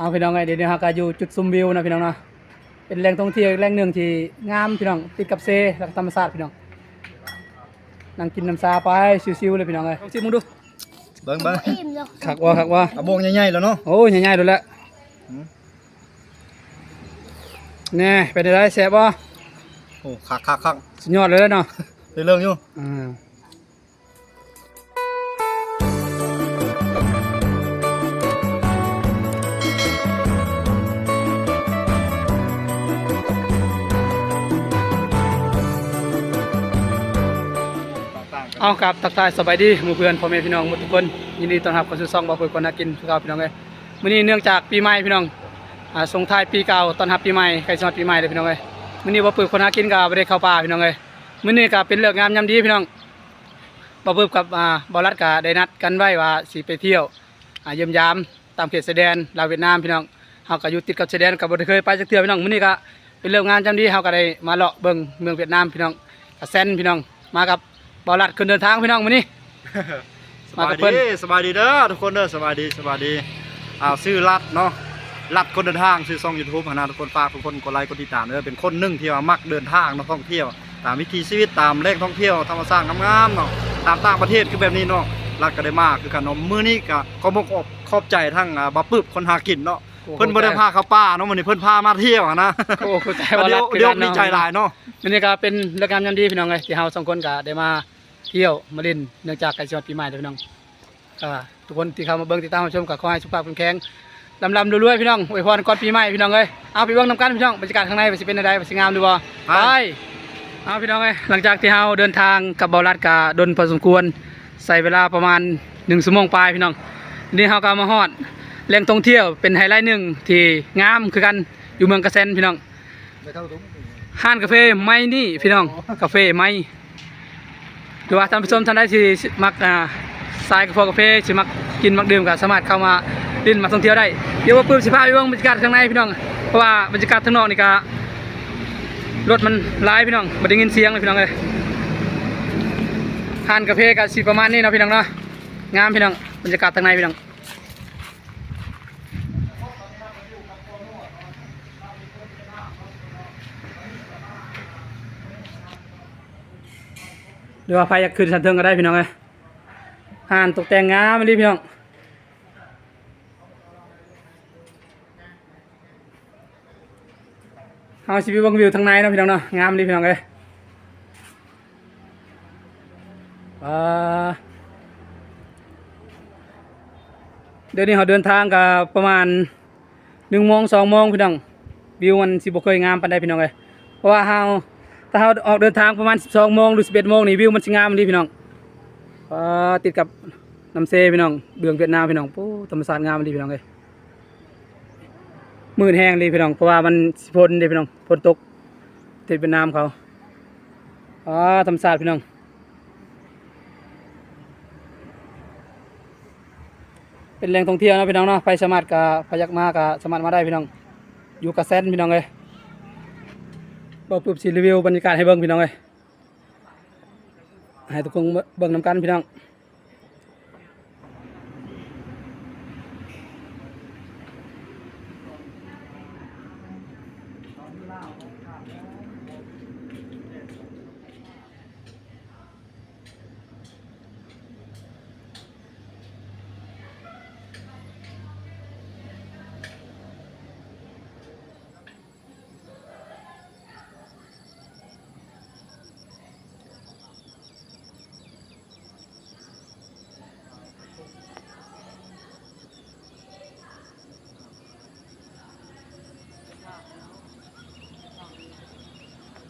เอาพี่น้องไงเดี๋ยวนี้ฮะก็อยู่จุดซุมวิวนะพี่น้องเนาะเป็นแหล่งท่องเที่ยวอีกแหล่งหนึ่งที่งามพี่น้องติดกับเซแล้วก็ธรรมชาติพี่น้องนั่งกินน้ำซาไปชิวๆเลยพี่น้องเลยลองชิมมึงดูเบิ่งเบิ่งอิ่มแล้วขักว่าขักว่าเอาโบงใหญ่ๆแล้วเนาะโอ้ยใหญ่ๆดูแลวอืมแน่เป็นได้แซ่บบ่โอ้คักคักคักสุดยอดเลยเนาะได้เรื่องอยู่อ่า เอากับทักทายสบายดีหมู่เพื่อนพ่อแม่พี่น้องหมดทุกคนยินดีต้อนรับเข้าสู่ช่องบ่าวเพื่อนคนนักกินสุขภาพพี่น้องเอ้ยมื้อนี้เนื่องจากปีใหม่พี่น้องอ่าส่งท้ายปีเก่าต้อนรับปีใหม่ใกล้สมัครปีใหม่เลยพี่น้องเอ้ยมื้อนี้บ่าวเพื่อนคนนักกินก็บ่ได้เข้าป่าพี่น้องเอ้ยมื้อนี้ก็เป็นเลิกงามยามดีพี่น้องบอเบิบกับอ่าบอรัดก็ได้นัดกันไว้ว่าสิไปเที่ยวอ่าเยี่ยมยามตามเขตชายแดนลาวเวียดนามพี่น้องเฮาก็อยู่ติดกับชายแดนก็บ่ได้เคยไปจักเทื่อพี่น้องมื้อนี้ก็เป็นเรื่องงานจำดีเฮาก็ได้มาเลาะเบิ่งเมืองเวียดนามพี่น้องกะแซนพี่น้องมากับ บอรัดขึ้นเดินทางพี่น้องมื้อนี้สมาบากัยบเพิ่น ดีสบายดีเด้อทุกคนเด้อสบายดีสบายดีอ้าวชื่อรัดเนาะรัดคนเดินทางชื่อช่อง YouTube นะทุกคนฝากทุกคนกดไลค์กดติดตามเด้อเป็นคนหนึงที่ว่ามักเดินทางเนาะท่องเที่ยว ตามวิถีชีวิตตามแหล่งท่องเที่ยวธรรมชาติงามๆเนาะตามต่างประเทศคือแบบนี้เนาะรัดก็ได้มากคือกันเนาะมื้อนี้ก็ขอบกขอบใจทั้งอ่าบ่ปึบคนหากินเนาะเพิ่นบ่ได้พาเข้าป่าเนาะมื้อนี้เพิ่นพามาเที่ยวอะนะโอ้เข้าใจก็ว่าเดี๋รัยวดคือเดี๋ยวกันดีเนาะใจหลายเนาะมื้อนี้ก็เป็นเรื่องงามยามดีพี่น้องเอ้ยที่เฮาสองคนก็ได้มา เที่ยวมาเล่นเนื่องจากใกล้สิฮอดปีใหม่เด้อพี่น้องก็ทุกคนที่เข้ามาเบิ่งติดตามรับชมก็ขอให้สุขภาพแข็งแรงลำลำรวยๆพี่น้องอวยพรก่อนปีใหม่พี่น้องเอ้ยเอาไปเบิ่งนำกันพี่น้องบรรยากาศข้างในว่าสิเป็นอะไรว่าสิงามดูบ่ไปไปเอาพี่น้องเอ้ยหลังจากที่เฮาเดินทางกับเบาลัดกาดนพอสมควร ใส่เวลาประมาณ1ชั่วโมงปลายพี่น้องนี่เฮาก็มาฮอดแหล่งท่องเที่ยวเป็นไฮไลท์หนึ่งที่งามคือกันอยู่เมืองกระเซนพี่น้องห้านกาแฟไม้นี่พี่น้องกาแฟไม้ห รือว่าท่านผู้ชมท่านใดที่มักอ่าสายกาแฟกาแฟสิมักกินมักดื่มก็สามารถเข้ามาดินมาท่องเที่ยวได้เดี๋ยวว่าปื้มสิพาไปเบิ่งบรรยากาศข้างในพี่น้องเพราะว่าบรรยากาศข้างนอกนี่ก็รถมันร้ายพี่น้องบ่ได้ยินเสียงเลยพี่น้องเลยทานกาแฟกับสีประมาณนี้เนาะพี่น้องเนาะงามพี่น้องบรรยากาศทางในพี่น้อง รือว่าใครอยากขึ้นสันเทิงก็ได้พี่น้องเลยหานตกแต่งงามเลยพี่น้องเอาสิไปเบิ่งวิวทางในเนาะพี่น้องเนาะงามเลยพี่น้องเอ้ยเดี๋ยวนี้เราเดินทางกับประมาณหนึ่งโมงสองโมงพี่น้องวิวมันสิบ่เคยงามปานใดพี่น้องเอ้ยเพราะว่าเรา ถ้าเราออกเดินทางประมาณสิบสองโมงหรือสิบเอ็ดโมงนี่วิวมันสิงามดีพี่น้องอ่าติดกับน้ำเซพี่น้องเบืองเวียดนามพี่น้องปู้ธรรมชาติงามดีพี่น้องเอ้ยมืดแห้งเลยพี่น้องเพราะว่ามันฝนด้พี่น้องฝนตกติดเป็นน้ำเขาอ๋อธรรมศาสตร์พี่น้องเป็นแหล่งท่องเที่ยวนะพี่น้องเนาะไปสามารกับพยักมากกับสามารมาได้พี่น้อง อยู่กับแซนพี่น้องเลย บอกปุ๊บสิรีวิวบรรยากาศให้เบิ่งพี่น้องเลยให้ทุกคนเบิ่งนำกันพี่น้อง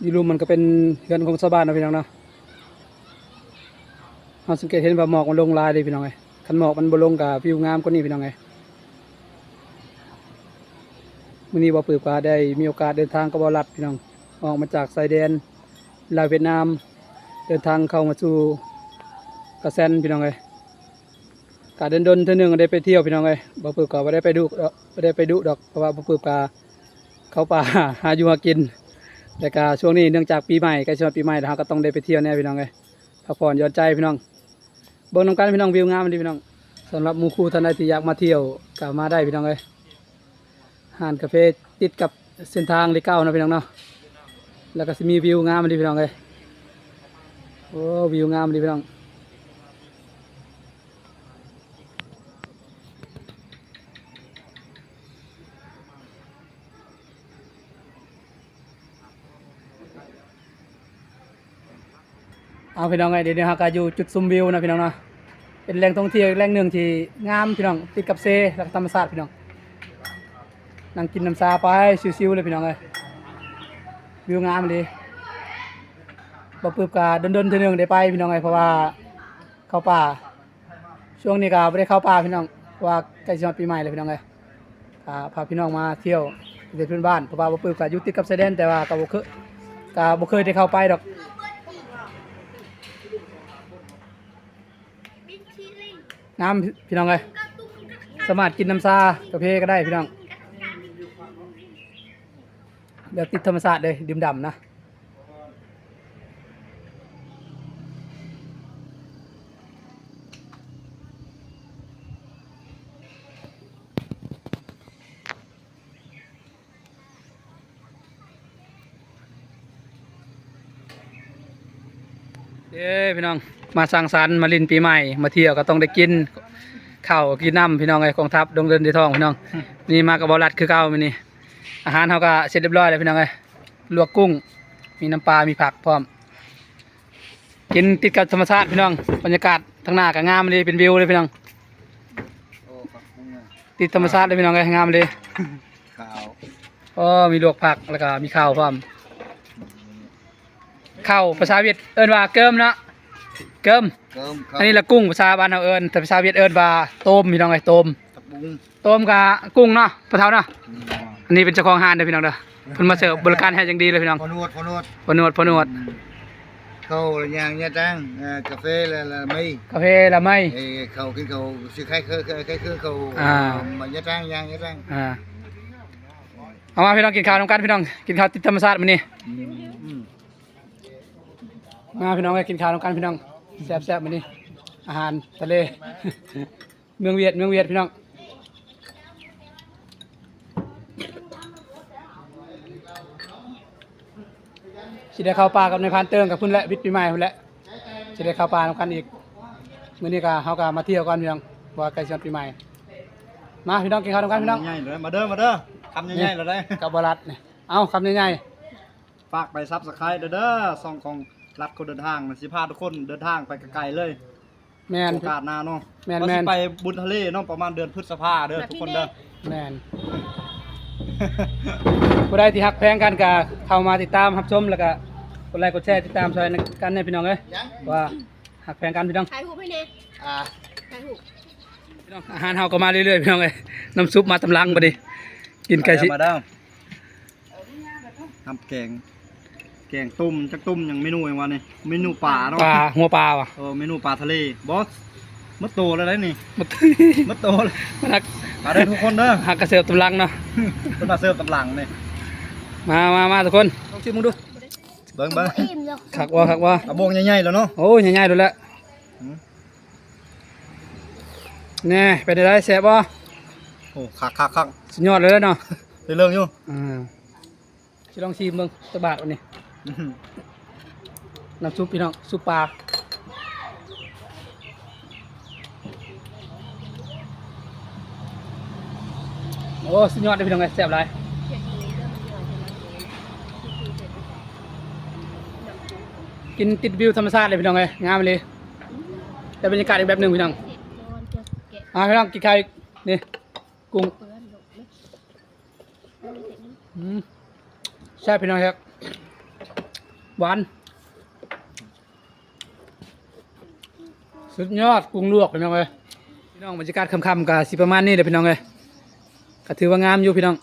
อยูรูมมันก็เป็นเรือนของชาวบ้านนะพี่น้องเนาะเราสังเกตเห็นว่าหมอกมันลงลายเลยพี่น้องไงคันหมอกมันบ่ลงกับวิวงามกว่านี้พี่น้องไงมื้อนี้บ่ปืบก็ได้มีโอกาสเดินทางกับบรัดพี่น้องออกมาจากชายแดนลาวเวียดนาม เดินทางเข้ามาสู่กระแซนพี่น้องไงการเดินดนเท่านึงได้ไปเที่ยวพี่น้องไงบ่ปืบก็บ่ได้ไปดูดอกบ่ได้ไปดูดอกเพราะว่าบ่ปืบก็เขาป่าหาอยู่หากิน แต่ก็ช่วงนี้เนื่องจากปีใหม่ใกล้ช่วงปีใหม่เราก็ต้องได้ไปเที่ยวแน่พี่น้องเลยพักผ่อนย้อนใจพี่น้องเบิ่งน้ำกันพี่น้องวิวงามดีพี่น้องสำหรับมูคูท่านใดที่อยากมาเที่ยวกลับมาได้พี่น้องเลยหานกาแฟติดกับเส้นทางเลขเก้านะพี่น้องเนาะแล้วก็มีวิวงามมาดีพี่น้องเลยโอ้วิวงามดีพี่น้อง เอาพี่น้องไงเดี๋ยวนี้ฮะก็อยู่จุดซุมวิวนะพี่น้องนะเป็นแหล่งท่องเที่ยวแหล่งหนึ่งที่งามพี่น้องติดกับเซแล้วก็ธรรมชาติพี่น้องนั่งกินน้ำซาไปชิวๆเลยพี่น้องเลยวิวงามเลยบ่ปืบกาดนๆเทีนึงได้ไปพี่น้องเลยเพราะว่าเข้าป่า ช่วงนี้ก็ไม่ได้เข้าป่าพี่น้องว่าใกล้จะปีใหม่เลยพี่น้องเลยพาพี่น้องมาเที่ยวเดินพื้นบ้านเพราะว่าบ่ปืบกาอยู่ติดกับชายแดนแต่ว่าก็บ่เคยก็บ่เคยได้เข้าไปดอก น้ำพี่น้องเลยสามารถกินน้ำซากาแฟก็ได้พี่น้องเดี๋ยวติดธรรมศาสตร์เลยดื่มด่ำนะ เย้พี่น้องมาสังสรรค์มาลินปีใหม่ มาเที่ยวก็ต้องได้กินข้าวกินน้ำพี่น้องไอ้กองทัพดงเดินในท้องพี่น้อง นี่มากับบอลัดคือเก่ามื้อนี้อาหารเขาก็เสร็จเรียบร้อยแล้วพี่น้องเอ้ยลวกกุ้ง มีน้ำปลา มีผักพร้อม กินติดกับธรรมชาติพี่น้องบรรยากาศทางหน้าก็งามเลยเป็นวิวเลยพี่น้องโอ้ครับผมเนี่ยติดธรรมชาติเลยพี่น้องเอ้ยงามเลยข่าวอ๋อมีลวกผักแล้วก็มีข้าวพร้อม ข้าวภาษาเวียดเอิ้นว่าเกิมเนาะเกิมเกิมครับอันนี้ละกุ้งภาษาบ้านเราเอิ้นแต่ภาษาเวียดเอิ้นว่าต้มพี่น้องเอ้ยต้มตะบุงต้มกับกุ้งเนาะปลาเท้าเนาะอันนี้เป็นเจ้าของห้านเด้อพี่น้องเด้อเพิ่นมาเสิร์ฟบริการให้อย่างดีเลยพี่น้องพอนวดพอนวดพอนวดพอนวด khâu là nhang nha trang à, cà phê là là mây กาแฟละไม่ thì khâu cái khâu sự khai khơi cái cái khơi khâu À. mà nha trang nhang nha trang อ่าเอามาพี่น้องกินข้าวน้ำกันพี่น้องกินข้าวติดธรรมชาติมื้อนี้ ừ. มาพี่น้องไปกินข้าวน้ำกันพี่น้องแซ่บแซ่บมื้อนี้อาหารทะเล เมืองเวียดเมืองเวียดพี่น้องสิได้เข้าป่ากับในายพรานเติงกับเพุ่นแหละวิทย์ปีใหม่พุ่นแหละสิได้เข้าป่าน้ำกันอีกมื้อนี้ก็เฮาก็มาเที่ยวกันพี่น้องว่าใกล้สิวันปีใหม่ มาพี่น้องกินข้าวน้ำกันพี่น้อง nhanh rồi đấy mà đơ mà đơ cầm nhanh nhanh rồi đây กับบรัดเนี่ยเอาคำใหญ่ฝากไปซับสไครต์เด้อเด้อซองของ รัดคนเดินทางมันสิพาทุกคนเดินทางไปไกลๆเลยๆแมน โอกาสหน้าเนาะแม่นว่าแม่สินไปบุญทะเลเนาะประมาณเดือนพฤษภาเด้อทุกคนเด้อ แมนผู้ใดที่หักแพงกันก็เข้ามาติดตามรับชมแล้วก็กดไลค์กดแชร์ติดตามช่วยกันในพี่น้องเอ้ยว่าหักแพงกันพี่น้องถ่ายรูปให้เน่ à ถ่ายรูปพี่น้องอาหารเฮาก็มาเรื่อยๆพี่น้องเอ้ยน้ำซุปมาตำลังบัดนี้กินไก่สิมาเด้อทำแกง แกงตุ้มจักตุ้มอย่างเมนูอย่างวันนี้เมนูป่าเนาะปลาหัวปลาว่ะเออเมนูปลาทะเลบอสมัดโตแล้วได้นี่มันมัดโตเลยมันหักมาได้ทุกคนเด้อหักกระเสือบตำลังเนาะเป็นมาเสิร์ฟตำหลังนี่มามามาทุกคนลองชิมมึงดูเบิ้งเบิ้งอิ่มแล้วขักว่าขักว่าเอาโบงใหญ่ๆแล้วเนาะโอ้ยง่ายๆดูแลวอืมแน่ไปได้แซ่บบ่โอ้คักคักคักสุดยอดเลยเนาะได้เรื่องอยู่อ่าสิลองชิมเบิ่งตะบาดวันนี้อื้อหือ น้ำซุปพี่น้องซุปปลาโอ้สุดยอดเลยพี่น้องเลยแซ่บหลายกินติดวิวธรรมชาติเลยพี่น้องเลยงามเลยแต่บรรยากาศอีกแบบหนึ่งพี่น้องอ่าพี่น้องกินข้าวอีกนี่กุ้งอืมใช่พี่น้องครับ หวาน สุดยอดกุ้งลวกพี่น้องเลยพี่น้องบรรยากาศค่ำๆกับสิประมาณนี้เลยพี่น้องเลยก็ถือว่างามอยู่พี่น้อง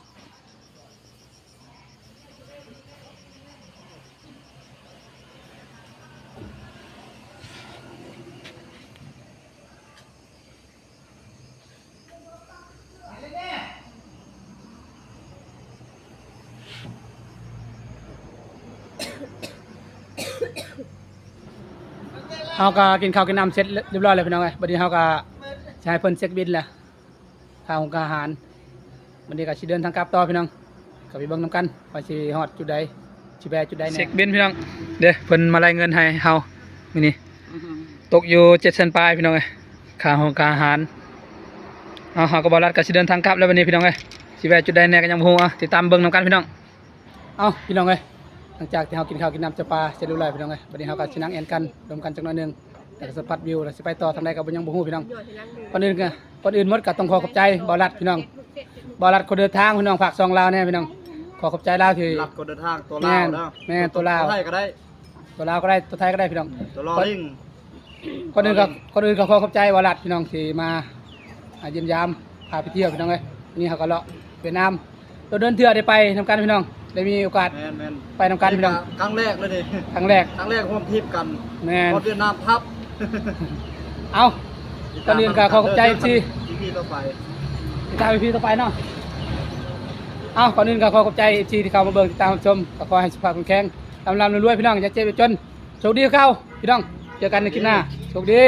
เฮาก็กินข้าวกินน้ำเสร็จเรียบร้อยเลยพี่น้องเลยบัดนี้เฮาก็จะให้เพิ่นเช็คบินแหละค่าของอาหารวันนี้ก็สิเดินทางกลับต่อพี่น้องก็ไปเบิ่งนํกันว่าสิฮอดจุดใดสิแบจุดใดแน่เช็คบินพี่น้อง เด้อเพิ่นมารายเงินให้เฮามื้อนี้ตกอยู่700,000ปลายพี่น้องเอ้ยค่าห้องค่าอาหารเอาเฮาก็บ่รัดก็สิเดินทางกลับแล้ววันนี้พี่น้องเอ้ยสิแบจุดใดแน่ก็ยังบ่ฮู้อะติดตามเบิ่งนํกันพี่น้อง เอาพี่น้องเอ้ย หลังจากที่เฮากินข้าวกินน้ำจะปลาเสร็จเรียบร้อยพี่น้องเอ้ยวันนี้เฮาก็สินั่งแอนกันรวมกันจักหน่อยหนึงแล้วก็สะพัดวิวแล้วสิไปต่อทางใดก็บ่ยังบ่ฮู้พี่น้องหยอดให้ล้างมือก่อนอื่นก็ก่อนอื่นหมดก็ต้องขอขอบใจบอรัดพี่น้องบอรัดคนเดินทางพี่น้องฝากซองลาวเนี่ยพี่น้องขอขอบใจลาวที่รัดคนเดินทางตัวลาวเนาะแม่นตัวลาว ไทยก็ได้ ตัวลาวก็ได้ตัวไทยก็ได้พี่น้อง ตัวลอลิงก่อนอื่นก็ก่อนอื่นก็ขอขอบใจบอรัดพี่น้องที่มาอ่าเยี่ยมยามพาไปเที่ยวพี่น้องเลยวันนี่เขาก็เลาะเวียดนามเราเดินเที่ยวได้ไปทำกันพี่น้อง ได้มีโอกาสแม่นแม่นไปทำกันพี่น้องครั้งแรกเลยนี่ครั้งแรกครั้งแรกร่วมทริปกันแม่นพอเวียดนามทับเอาก่อนอื่นก็ขอขอบใจที่ที่ต่อไปติดตามพี่ต่อไปเนาะเอาก่อนอื่นก็ขอขอบใจที่ที่เข้ามาเบิ่งติดตามรับชมก็ขอให้สุขภาพแข็งแรงลำลำรวยๆพี่น้องอย่าเจ็บอย่าจนโชคดีเข้าพี่น้องเจอกันในคลิปหน้าโชคดี